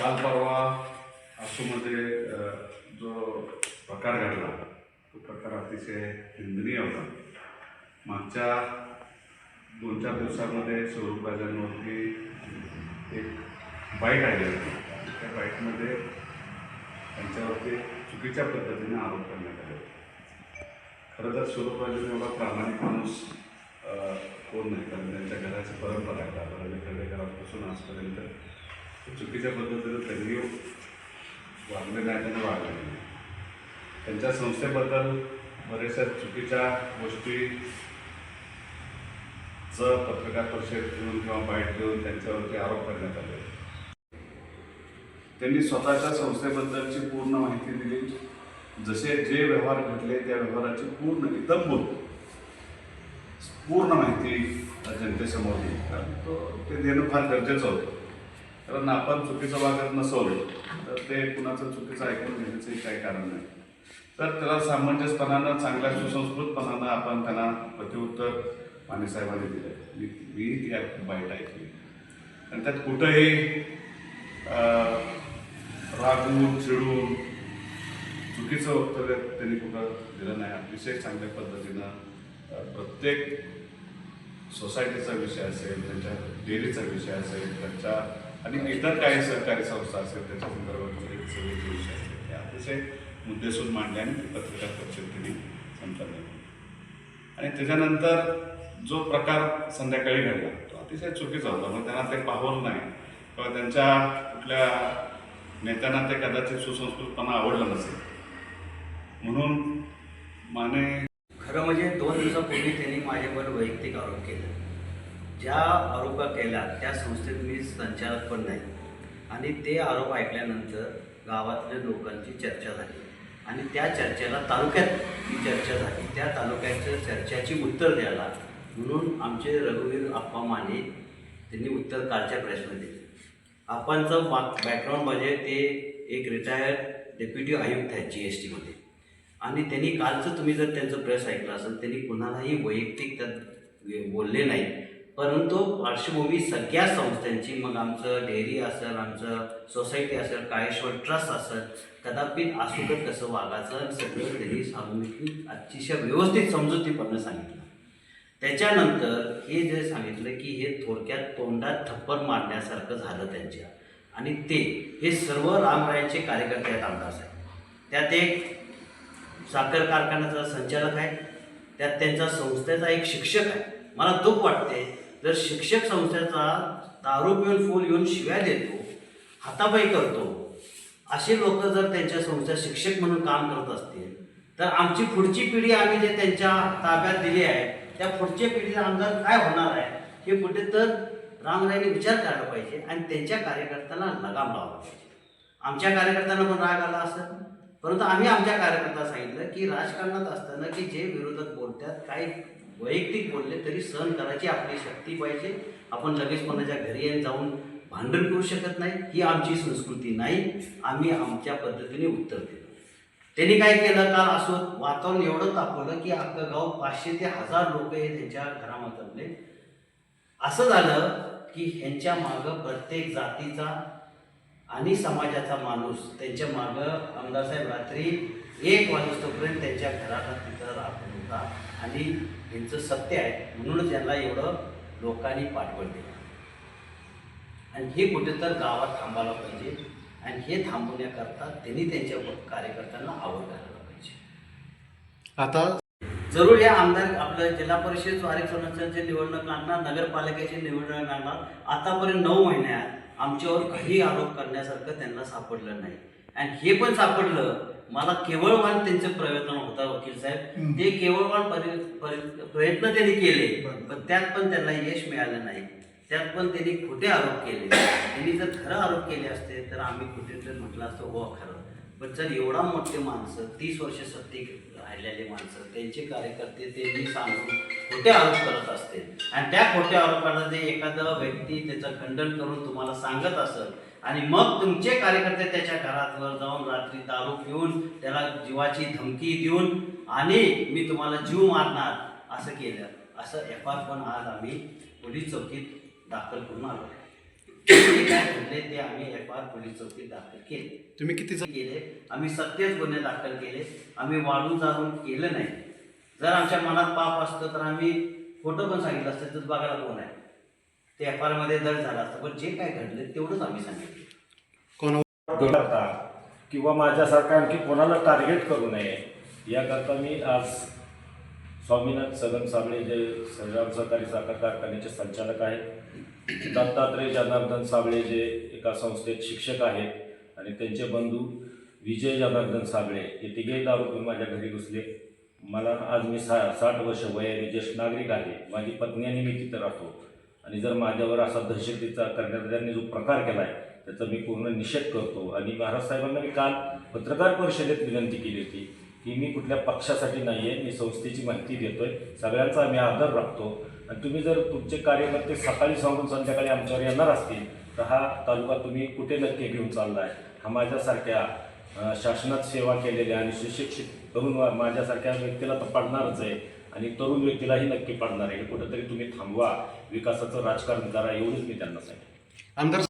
काल परवा आसूमध्ये जो प्रकार घडला तो प्रकार अतिशय निंदनीय होता. मागच्या दोन चार दिवसामध्ये स्वरूप राजांवरती एक बाईट आली होती. त्या बाईटमध्ये त्यांच्यावरती चुकीच्या पद्धतीने आरोप करण्यात आले होते. खरं तर स्वरूप राजन एवढा प्रामाणिक माणूस कोण नाही कारण त्यांच्या घराची परंपरा आहे. दादाराजे घरापासून आजपर्यंत चुकीच्या पद्धतीनं त्यांनी वागले नाही त्यांना वागले नाही. त्यांच्या संस्थेबद्दल बऱ्याचशा चुकीच्या गोष्टी च पत्रकार परिषद घेऊन किंवा बाईट घेऊन त्यांच्यावरती आरोप करण्यात आले. त्यांनी स्वतःच्या संस्थेबद्दलची पूर्ण माहिती दिली. जसे जे व्यवहार घडले त्या व्यवहाराची पूर्ण इतंभूत पूर्ण माहिती जनतेसमोर दिली. कारण तो ते देणं फार गरजेचं होतं. कारण आपण चुकीचं वागत नसवलं तर ते कुणाचं चुकीचं ऐकून घेण्याचंही काही कारण नाही. तर त्याला सामंजस्यपणानं चांगल्या सुसंस्कृतपणानं आपण त्यांना प्रत्युत्तर मानेसाहेबांनी दिलं मी मी ती ऐक- बाईट ऐकली. आणि त्यात कुठंही रागून चिडून चुकीचं वक्तव्य त्यांनी कुठं दिलं नाही. अतिशय चांगल्या पद्धतीनं प्रत्येक सोसायटीचा विषय असेल त्यांच्या डेअरीचा विषय असेल त्यांच्या आणि इतर काही सहकारी संस्था असेल त्याच्या संदर्भात वगैरे सगळे जे विषय असतील ते अतिशय मुद्देसूद मांडले आणि पत्रकार परिषद त्यांनी संपन्न आणि त्याच्यानंतर जो प्रकार संध्याकाळी घडला तो अतिशय चुकीचा होता. मग त्यांना ते पाहवलं नाही किंवा त्यांच्या कुठल्या नेत्यांना ते कदाचित सुसंस्कृतपणा आवडलं नसेल. म्हणून माने खरं म्हणजे दोन दिवसापूर्वी त्यांनी माझ्यावर वैयक्तिक आरोप केला. ज्या आरोप केला त्या संस्थेत मी संचालक पण नाही. आणि ते आरोप ऐकल्यानंतर गावातल्या लोकांची चर्चा झाली. आणि त्या चर्चेला तालुक्यात चर्चा झाली. त्या तालुक्याच्या चर्चाची उत्तर द्यायला म्हणून आमचे रघुवीर आप्पा माने त्यांनी उत्तर कालच्या प्रेसमध्ये दिले. आप्पांचं बा बॅकग्राऊंड म्हणजे ते एक रिटायर्ड डेप्युटी आयुक्त आहेत जी एस टीमध्ये आणि त्यांनी कालचं तुम्ही जर त्यांचं प्रेस ऐकलं असेल त्यांनी कुणालाही वैयक्तिक त्यात बोलले नाही. परंतु पार्श्वभूमी सगळ्या संस्थांची मग आमचं डेअरी असेल आमचं सोसायटी असेल काळेश्वर ट्रस्ट असेल कदापि आसुकत कसं वागायचं सगळं त्यांनी सांगितली अतिशय व्यवस्थित समजुतीपणे सांगितलं. त्याच्यानंतर हे जे सांगितलं की हे थोडक्यात तोंडात थप्पड मारण्यासारखं झालं त्यांच्या. आणि ते हे सर्व रामरायांचे कार्यकर्ते आहेत आमदार साहेब. त्यात एक साखर कारखान्याचा संचालक आहे त्यात त्यांचा संस्थेचा एक शिक्षक आहे. मला दुःख वाटते. जर शिक्षक संस्थेचा दारू पिऊन फुल येऊन शिव्या देतो हातापाई करतो असे लोक जर त्यांच्या संस्था शिक्षक म्हणून काम करत असतील तर आमची पुढची पिढी आम्ही जे त्यांच्या ताब्यात दिली आहे त्या पुढच्या पिढीला आमदार काय होणार आहे हे कुठे तर रामरायने विचार करायला पाहिजे आणि त्यांच्या कार्यकर्त्यांना लगाम लावला पाहिजे. आमच्या कार्यकर्त्यांना पण राग आला असं परंतु आम्ही आमच्या कार्यकर्त्यांना सांगितलं की राजकारणात असताना की जे विरोधक बोलतात काही वैयक्तिक बोलले तरी सहन करायची आपली शक्ती पाहिजे. आपण लगेच कोणाच्या घरी येऊन जाऊन भांडण करू शकत नाही. ही आमची संस्कृती नाही. आम्ही आमच्या पद्धतीने उत्तर देतो. त्यांनी काय केलं? काल असं वातावरण एवढं तापवलं की अख्खं गाव पाचशे ते हजार लोक हे त्यांच्या घरामध्ये असं झालं की ह्यांच्या मागं प्रत्येक जातीचा आणि समाजाचा माणूस त्यांच्या मागं आमदारसाहेब रात्री एक वाजतोपर्यंत त्यांच्या घराला तिथं राहत होता. आणि यांचं सत्य आहे. म्हणूनच यांना एवढं लोकांनी पाठबळ दिलं. आणि हे कुठेतर गावात थांबायला पाहिजे. आणि हे थांबवण्याकरता त्यांनी त्यांच्या कार्यकर्त्यांना आवड करायला पाहिजे. आता जरूर या आमदार आपलं जिल्हा परिषद आरक्षणाची निवडणूक आणणार नगरपालिकेची निवडणूक आणणार आतापर्यंत नऊ महिन्यात आमच्यावर काही आरोप करण्यासारखं त्यांना सापडलं नाही. आणि हे पण सापडलं मला केवळवान त्यांचे प्रयत्न होता वकील साहेब. ते केवळवान परि परि- प्रयत्न त्यांनी केले पण त्यात पण त्यांना यश मिळालं नाही. त्यात पण त्यांनी खोटे आरोप केले. त्यांनी जर खरं आरोप केले असते तर आम्ही कुठेतरी म्हटलं असतं हो खरं. पण जर एवढा मोठे माणसं तीस वर्ष सत्तेत राहिलेले माणसं त्यांचे कार्यकर्ते त्यांनी सांगून खोटे आरोप करत असते. आणि त्या खोट्या आरोपाला जे एखादा व्यक्ती त्याचं खंडन करून तुम्हाला सांगत असेल आणि मग तुमचे कार्यकर्ते त्याच्या घरावर जाऊन रात्री दारू पिऊन त्याला जीवाची धमकी देऊन आणि मी तुम्हाला जीव मारणार असं केलं. असं एफ आर पण आज आम्ही पोलीस चौकीत दाखल करून आलो काय घडले ते आम्ही एफ आर पोलीस चौकीत दाखल केले. तुम्ही किती केले. आम्ही सत्यच गुन्हे दाखल केले. आम्ही वाढून जाऊन केलं नाही. जर आमच्या मनात पाप असतं तर आम्ही फोटो पण सांगितलं असतं. तर बघायला कोण आहे? ते एफ आरमध्ये दर झाला असतं पण जे काय घडले तेवढंच आम्ही सांगितलं. करता किंवा माझ्यासारखा आणखी कोणाला टार्गेट करू नये याकरता मी आज स्वामीनाथ सदन साबळे जे श्रीराम सहकारी साखर कारखान्याचे संचालक आहेत दत्तात्रय जनार्दन साबळे जे एका संस्थेत शिक्षक आहेत आणि त्यांचे बंधू विजय जनार्दन साबळे हे तिघेही दारू माझ्या घरी घुसले. मला आज मी सा साठ वर्ष वय ज्येष्ठ नागरिक आहे माझी पत्नी आणि मी तिथं राहतो. आणि जर माझ्यावर असा दहशतीचा करण्याचा त्यांनी जो प्रकार केला आहे त्याचा मी पूर्ण निषेध करतो. आणि महाराज साहेबांना मी काल पत्रकार परिषदेत विनंती केली होती की मी कुठल्या पक्षासाठी नाही आहे मी संस्थेची माहिती देतो आहे सगळ्यांचा आम्ही आदर राखतो. आणि तुम्ही जर तुमचे कार्यकर्ते सकाळी सांगून संध्याकाळी आमच्यावर येणार असतील तर हा तालुका तुम्ही कुठे नक्की घेऊन चालला आहे हा माझ्यासारख्या शासनात सेवा केलेल्या आणि सुशिक्षित तरुण माझ्यासारख्या व्यक्तीला तर पडणारच आहे. आणि तरुण व्यक्तीलाही नक्की पाडणार आहे. हे कुठेतरी तुम्ही थांबवा. विकासाचं राजकारण करा एवढंच मी त्यांना सांगेन. आमदार